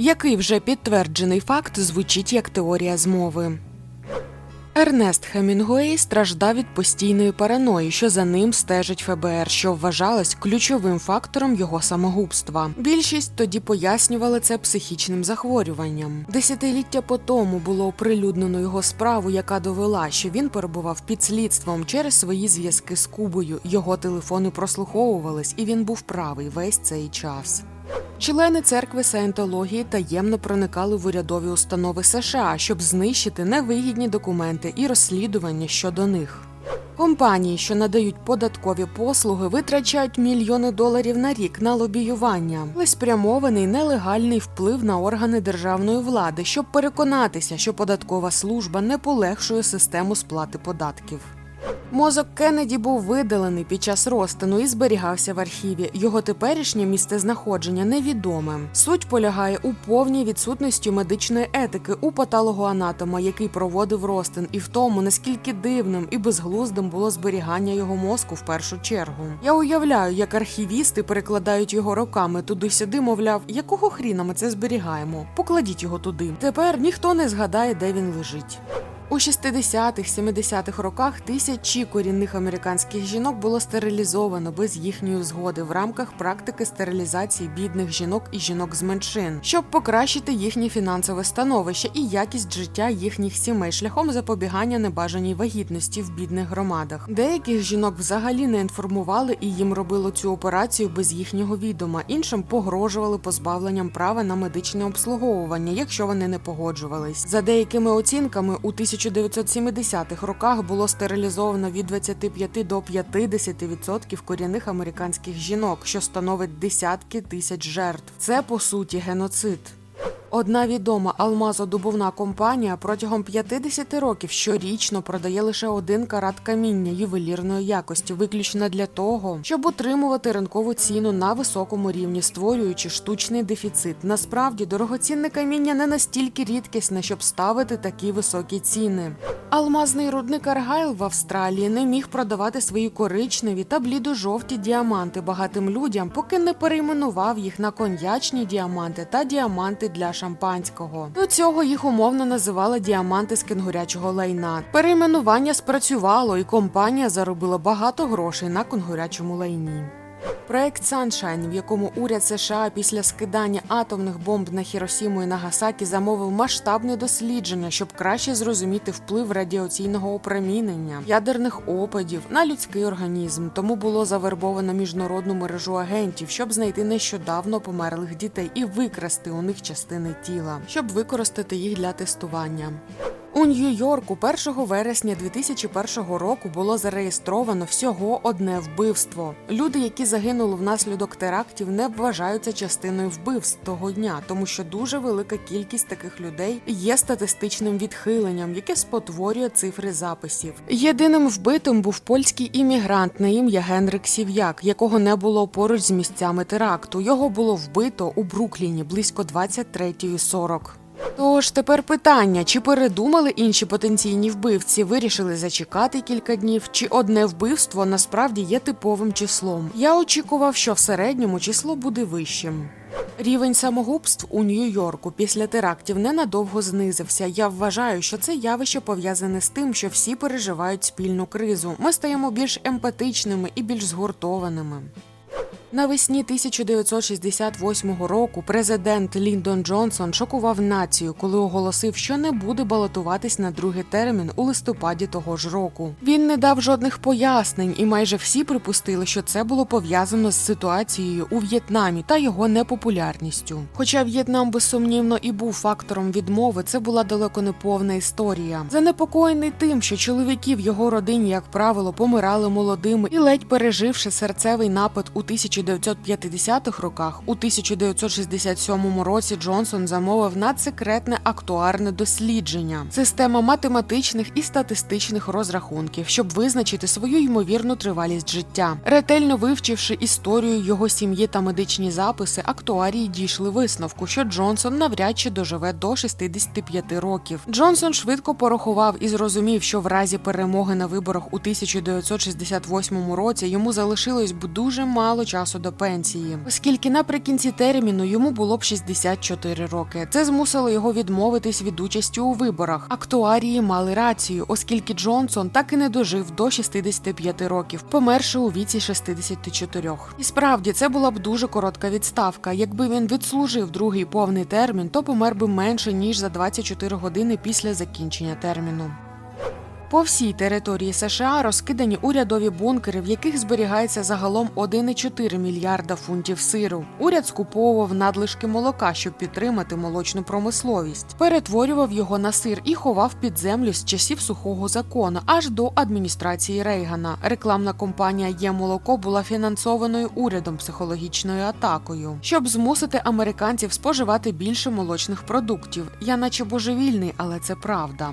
Який вже підтверджений факт звучить як теорія змови. Ернест Хемінгуей страждав від постійної параної, що за ним стежить ФБР, що вважалось ключовим фактором його самогубства. Більшість тоді пояснювали це психічним захворюванням. Десятиліття по тому було оприлюднено його справу, яка довела, що він перебував під слідством через свої зв'язки з Кубою. Його телефони прослуховувались, і він був правий весь цей час. Члени церкви саєнтології таємно проникали в урядові установи США, щоб знищити невигідні документи і розслідування щодо них. Компанії, що надають податкові послуги, витрачають мільйони доларів на рік на лобіювання, але спрямований нелегальний вплив на органи державної влади, щоб переконатися, що податкова служба не полегшує систему сплати податків. Мозок Кеннеді був видалений під час розтину і зберігався в архіві. Його теперішнє місцезнаходження невідоме. Суть полягає у повній відсутності медичної етики у патологоанатома, який проводив розтин, і в тому, наскільки дивним і безглуздим було зберігання його мозку в першу чергу. Я уявляю, як архівісти перекладають його роками туди-сюди, мовляв, якого хріна ми це зберігаємо? Покладіть його туди. Тепер ніхто не згадає, де він лежить. У 60-х, 70-х роках тисячі корінних американських жінок було стерилізовано без їхньої згоди в рамках практики стерилізації бідних жінок і жінок з меншин, щоб покращити їхнє фінансове становище і якість життя їхніх сімей шляхом запобігання небажаній вагітності в бідних громадах. Деяких жінок взагалі не інформували і їм робило цю операцію без їхнього відома. Іншим погрожували позбавленням права на медичне обслуговування, якщо вони не погоджувались. За деякими оцінками у 1970-х роках було стерилізовано від 25 до 50% корінних американських жінок, що становить десятки тисяч жертв. Це по суті геноцид. Одна відома алмазодобувна компанія протягом 50 років щорічно продає лише один карат каміння ювелірної якості, виключно для того, щоб утримувати ринкову ціну на високому рівні, створюючи штучний дефіцит. Насправді дорогоцінне каміння не настільки рідкісне, щоб ставити такі високі ціни. Алмазний рудник Аргайл в Австралії не міг продавати свої коричневі та блідо-жовті діаманти багатим людям, поки не перейменував їх на коньячні діаманти та діаманти для шампанського. До цього їх умовно називали діаманти з кенгурячого лайна. Перейменування спрацювало, і компанія заробила багато грошей на кенгурячому лайні. Проект Sunshine, в якому уряд США після скидання атомних бомб на Хіросіму і Нагасакі замовив масштабне дослідження, щоб краще зрозуміти вплив радіаційного опромінення, ядерних опадів на людський організм. Тому було завербовано міжнародну мережу агентів, щоб знайти нещодавно померлих дітей і викрасти у них частини тіла, щоб використати їх для тестування. У Нью-Йорку 1 вересня 2001 року було зареєстровано всього одне вбивство. Люди, які загинули внаслідок терактів, не вважаються частиною вбивств того дня, тому що дуже велика кількість таких людей є статистичним відхиленням, яке спотворює цифри записів. Єдиним вбитим був польський іммігрант на ім'я Генрик Сів'як, якого не було поруч з місцями теракту. Його було вбито у Брукліні близько 23.40. Тож тепер питання: чи передумали інші потенційні вбивці, вирішили зачекати кілька днів, чи одне вбивство насправді є типовим числом? Я очікував, що в середньому число буде вищим. Рівень самогубств у Нью-Йорку після терактів ненадовго знизився. Я вважаю, що це явище пов'язане з тим, що всі переживають спільну кризу. Ми стаємо більш емпатичними і більш згуртованими. Навесні 1968 року президент Ліндон Джонсон шокував націю, коли оголосив, що не буде балотуватись на другий термін у листопаді того ж року. Він не дав жодних пояснень, і майже всі припустили, що це було пов'язано з ситуацією у В'єтнамі та його непопулярністю. Хоча В'єтнам безсумнівно і був фактором відмови, це була далеко не повна історія. Занепокоєний тим, що чоловіки в його родині, як правило, помирали молодими і ледь переживши серцевий напад у 1950-х роках, у 1967 році Джонсон замовив надсекретне актуарне дослідження, система математичних і статистичних розрахунків, щоб визначити свою ймовірну тривалість життя. Ретельно вивчивши історію його сім'ї та медичні записи, актуарії дійшли висновку, що Джонсон навряд чи доживе до 65 років. Джонсон швидко порахував і зрозумів, що в разі перемоги на виборах у 1968 році йому залишилось б дуже мало часу часу до пенсії, оскільки наприкінці терміну йому було б 64 роки. Це змусило його відмовитись від участі у виборах. Актуарії мали рацію, оскільки Джонсон так і не дожив до 65 років, померши у віці 64. І справді це була б дуже коротка відставка. Якби він відслужив другий повний термін, то помер би менше ніж за 24 години після закінчення терміну. По всій території США розкидані урядові бункери, в яких зберігається загалом 1,4 мільярда фунтів сиру. Уряд скуповував надлишки молока, щоб підтримати молочну промисловість, перетворював його на сир і ховав під землю з часів сухого закону аж до адміністрації Рейгана. Рекламна компанія Є молоко була фінансованою урядом психологічною атакою, щоб змусити американців споживати більше молочних продуктів. Я наче божевільний, але це правда.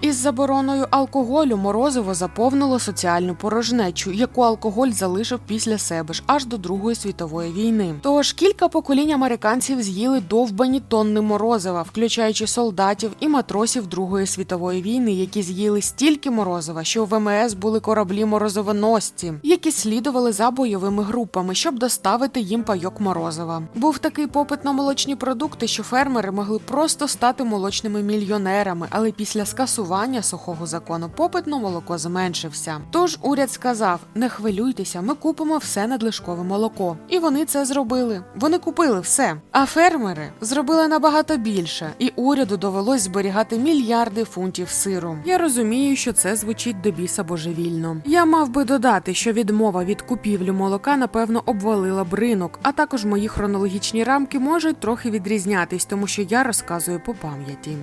Із забороною алкоголю морозиво заповнило соціальну порожнечу, яку алкоголь залишив після себе ж аж до Другої світової війни. Тож кілька поколінь американців з'їли довбані тонни морозива, включаючи солдатів і матросів Другої світової війни, які з'їли стільки морозива, що в ВМС були кораблі морозивоносці, які слідували за бойовими групами, щоб доставити їм пайок морозива. Був такий попит на молочні продукти, що фермери могли просто стати молочними мільйонерами, але після скасування сухого закону попит на молоко зменшився. Тож уряд сказав: не хвилюйтеся, ми купимо все надлишкове молоко. І вони це зробили. Вони купили все. А фермери зробили набагато більше, і уряду довелось зберігати мільярди фунтів сиру. Я розумію, що це звучить до біса божевільно. Я мав би додати, що відмова від купівлі молока напевно обвалила б ринок, а також мої хронологічні рамки можуть трохи відрізнятись, тому що я розказую по пам'яті.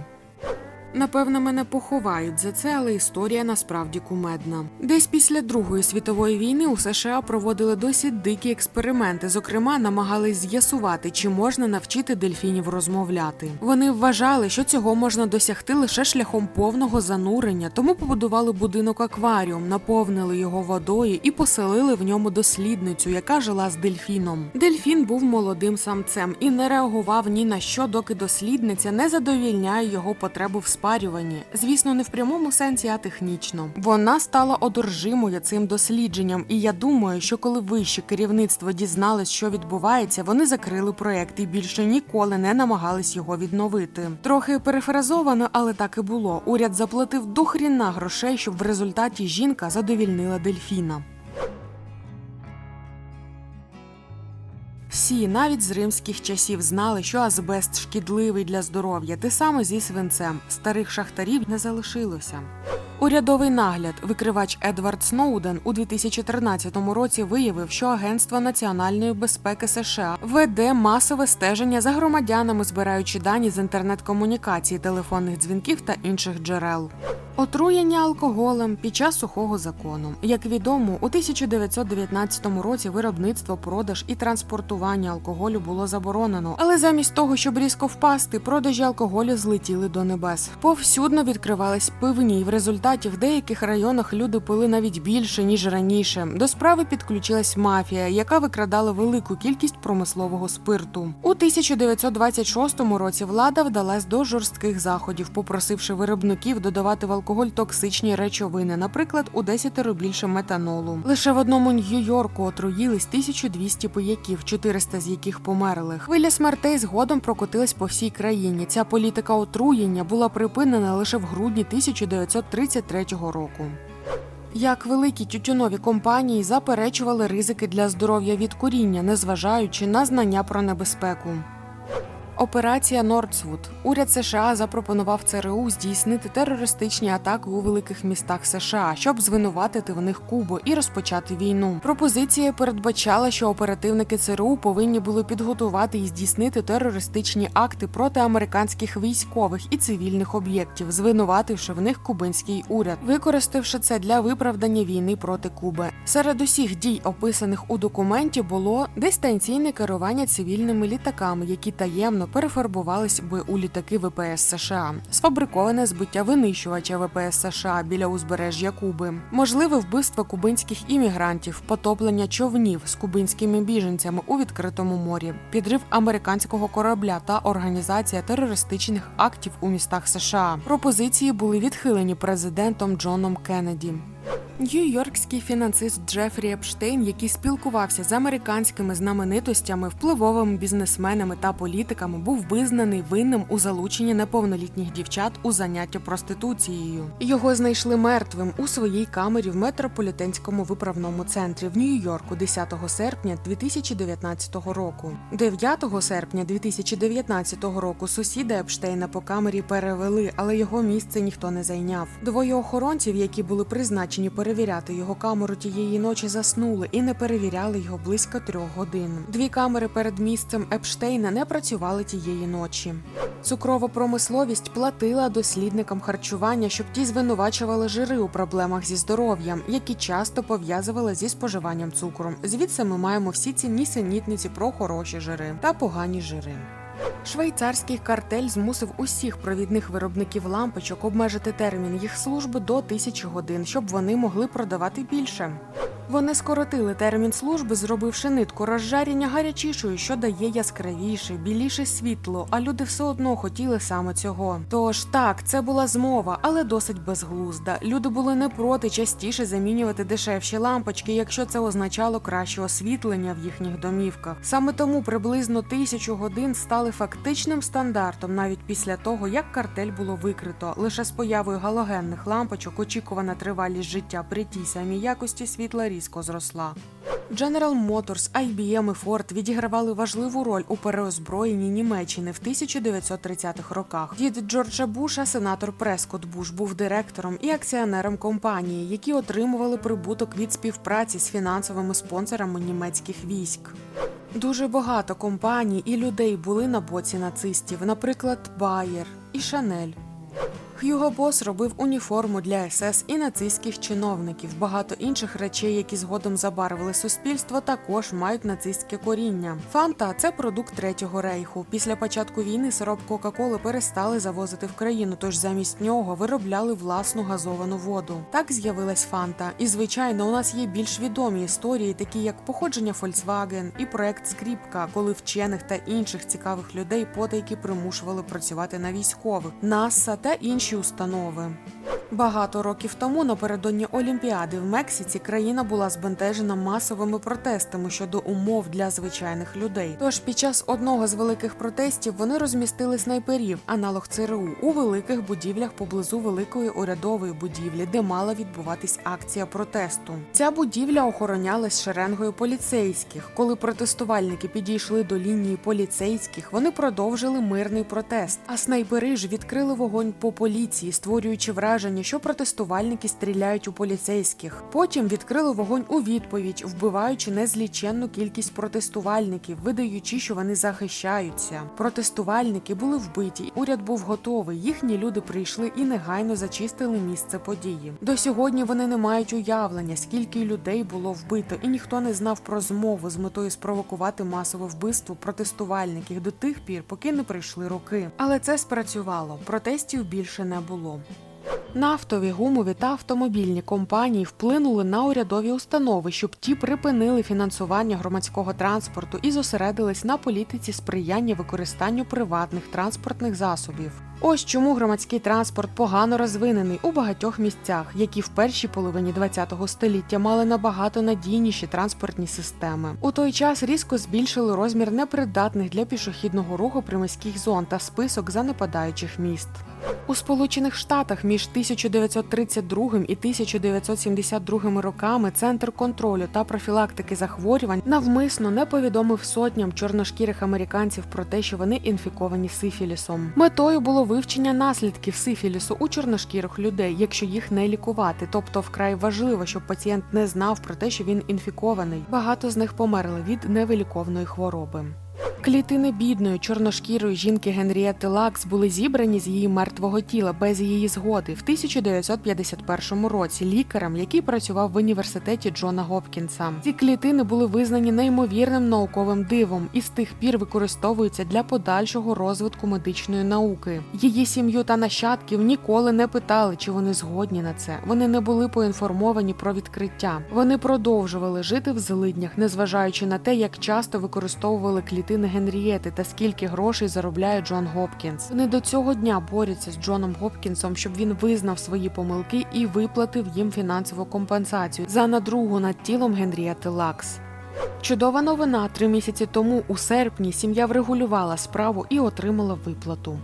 Напевно, мене поховають за це, але історія насправді кумедна. Десь після Другої світової війни у США проводили досить дикі експерименти. Зокрема, намагались з'ясувати, чи можна навчити дельфінів розмовляти. Вони вважали, що цього можна досягти лише шляхом повного занурення, тому побудували будинок акваріум, наповнили його водою і поселили в ньому дослідницю, яка жила з дельфіном. Дельфін був молодим самцем і не реагував ні на що, доки дослідниця не задовільняє його потребу в спарюванні. Звісно, не в прямому сенсі, а технічно. Вона стала одержимою цим дослідженням, і я думаю, що коли вище керівництво дізналось, що відбувається, вони закрили проект і більше ніколи не намагались його відновити. Трохи перефразовано, але так і було. Уряд заплатив дохріна грошей, щоб в результаті жінка задовільнила дельфіна. Всі, навіть з римських часів, знали, що азбест шкідливий для здоров'я, те саме зі свинцем. Старих шахтарів не залишилося. Урядовий нагляд, викривач Едвард Сноуден у 2013 році виявив, що Агентство національної безпеки США веде масове стеження за громадянами, збираючи дані з інтернет-комунікації, телефонних дзвінків та інших джерел. Отруєння алкоголем під час сухого закону. Як відомо, у 1919 році виробництво, продаж і транспортування алкоголю було заборонено. Але замість того, щоб різко впасти, продажі алкоголю злетіли до небес. Повсюдно відкривались пивні, в результаті в деяких районах люди пили навіть більше ніж раніше. До справи підключилась мафія, яка викрадала велику кількість промислового спирту. У 1926 році влада вдалась до жорстких заходів, попросивши виробників додавати в алкоголь токсичні речовини, наприклад, у 10 більше метанолу. Лише в одному Нью-Йорку отруїлись 1200 пияків, 400 з яких померли. Хвиля смертей згодом прокотилась по всій країні. Ця політика отруєння була припинена лише в грудні 1933 року. Як великі тютюнові компанії заперечували ризики для здоров'я від куріння, незважаючи на знання про небезпеку. Операція Нордсвуд. Уряд США запропонував ЦРУ здійснити терористичні атаки у великих містах США, щоб звинуватити в них Кубу і розпочати війну. Пропозиція передбачала, що оперативники ЦРУ повинні були підготувати і здійснити терористичні акти проти американських військових і цивільних об'єктів, звинувативши в них кубинський уряд, використавши це для виправдання війни проти Куби. Серед усіх дій, описаних у документі, було дистанційне керування цивільними літаками, які таємно перефарбувались би у літаки ВПС США, сфабриковане збиття винищувача ВПС США біля узбережжя Куби, можливе вбивство кубинських іммігрантів, потоплення човнів з кубинськими біженцями у відкритому морі, підрив американського корабля та організація терористичних актів у містах США. Пропозиції були відхилені президентом Джоном Кеннеді. Нью-Йоркський фінансист Джефрі Епштейн, який спілкувався з американськими знаменитостями, впливовими бізнесменами та політиками, був визнаний винним у залученні неповнолітніх дівчат у заняття проституцією. Його знайшли мертвим у своїй камері в метрополітенському виправному центрі в Нью-Йорку 10 серпня 2019 року. 9 серпня 2019 року сусіда Епштейна по камері перевели, але його місце ніхто не зайняв. Двоє охоронців, які були призначені перевіряти його камеру тієї ночі, заснули і не перевіряли його близько трьох годин. Дві камери перед місцем Епштейна не працювали тієї ночі. Цукрова промисловість платила дослідникам харчування, щоб ті звинувачували жири у проблемах зі здоров'ям, які часто пов'язували зі споживанням цукру. Звідси ми маємо всі ці нісенітниці про хороші жири та погані жири. Швейцарський картель змусив усіх провідних виробників лампочок обмежити термін їх служби до тисячі годин, щоб вони могли продавати більше. Вони скоротили термін служби, зробивши нитку розжарення гарячішою, що дає яскравіше, біліше світло, а люди все одно хотіли саме цього. Тож так, це була змова, але досить безглузда. Люди були не проти частіше замінювати дешевші лампочки, якщо це означало краще освітлення в їхніх домівках. Саме тому приблизно тисячу годин стали фактичним стандартом навіть після того, як картель було викрито. Лише з появою галогенних лампочок очікувана тривалість життя при тій самій якості світла різко зросла. General Motors, IBM і Ford відігравали важливу роль у переозброєнні Німеччини в 1930-х роках. Дід Джорджа Буша, сенатор Прескот Буш, був директором і акціонером компанії, які отримували прибуток від співпраці з фінансовими спонсорами німецьких військ. Дуже багато компаній і людей були на боці нацистів, наприклад, Bayer і Шанель. Х'юго Бос робив уніформу для СС і нацистських чиновників. Багато інших речей, які згодом забарвили суспільство, також мають нацистське коріння. Фанта це продукт третього рейху. Після початку війни сироп Кока-Коли перестали завозити в країну, тож замість нього виробляли власну газовану воду. Так з'явилась Фанта. І звичайно, у нас є більш відомі історії, такі як походження Volkswagen і проект Скріпка, коли вчених та інших цікавих людей потайки примушували працювати на військових, НАСА та інші установи. Багато років тому, напередодні Олімпіади в Мексиці, країна була збентежена масовими протестами щодо умов для звичайних людей. Тож під час одного з великих протестів вони розмістили снайперів, аналог ЦРУ, у великих будівлях поблизу великої урядової будівлі, де мала відбуватись акція протесту. Ця будівля охоронялась шеренгою поліцейських. Коли протестувальники підійшли до лінії поліцейських, вони продовжили мирний протест. А снайпери ж відкрили вогонь по поліції, створюючи враження, що протестувальники стріляють у поліцейських. Потім відкрили вогонь у відповідь, вбиваючи незліченну кількість протестувальників, видаючи, що вони захищаються. Протестувальники були вбиті. Уряд був готовий. Їхні люди прийшли і негайно зачистили місце події. До сьогодні вони не мають уявлення, скільки людей було вбито, і ніхто не знав про змову з метою спровокувати масове вбивство протестувальників до тих пір, поки не прийшли роки. Але це спрацювало. Протестів більше не було. Нафтові, гумові та автомобільні компанії вплинули на урядові установи, щоб ті припинили фінансування громадського транспорту і зосередились на політиці сприяння використанню приватних транспортних засобів. Ось чому громадський транспорт погано розвинений у багатьох місцях, які в першій половині ХХ століття мали набагато надійніші транспортні системи. У той час різко збільшили розмір непридатних для пішохідного руху приміських зон та список занепадаючих міст. У Сполучених Штатах між 1932 і 1972 роками Центр контролю та профілактики захворювань навмисно не повідомив сотням чорношкірих американців про те, що вони інфіковані сифілісом. Метою було вивчення наслідків сифілісу у чорношкірих людей, якщо їх не лікувати. Тобто вкрай важливо, щоб пацієнт не знав про те, що він інфікований. Багато з них померли від невиліковної хвороби. Клітини бідної чорношкірої жінки Генрієти Лакс були зібрані з її мертвого тіла без її згоди в 1951 році лікарем, який працював в університеті Джона Гопкінса. Ці клітини були визнані неймовірним науковим дивом і з тих пір використовуються для подальшого розвитку медичної науки. Її сім'ю та нащадків ніколи не питали, чи вони згодні на це. Вони не були поінформовані про відкриття. Вони продовжували жити в злиднях, незважаючи на те, як часто використовували клітини Генрієти та скільки грошей заробляє Джон Гопкінс. Вони до цього дня борються з Джоном Гопкінсом, щоб він визнав свої помилки і виплатив їм фінансову компенсацію за надругу над тілом Генрієти Лакс. Чудова новина. Три місяці тому у серпні сім'я врегулювала справу і отримала виплату.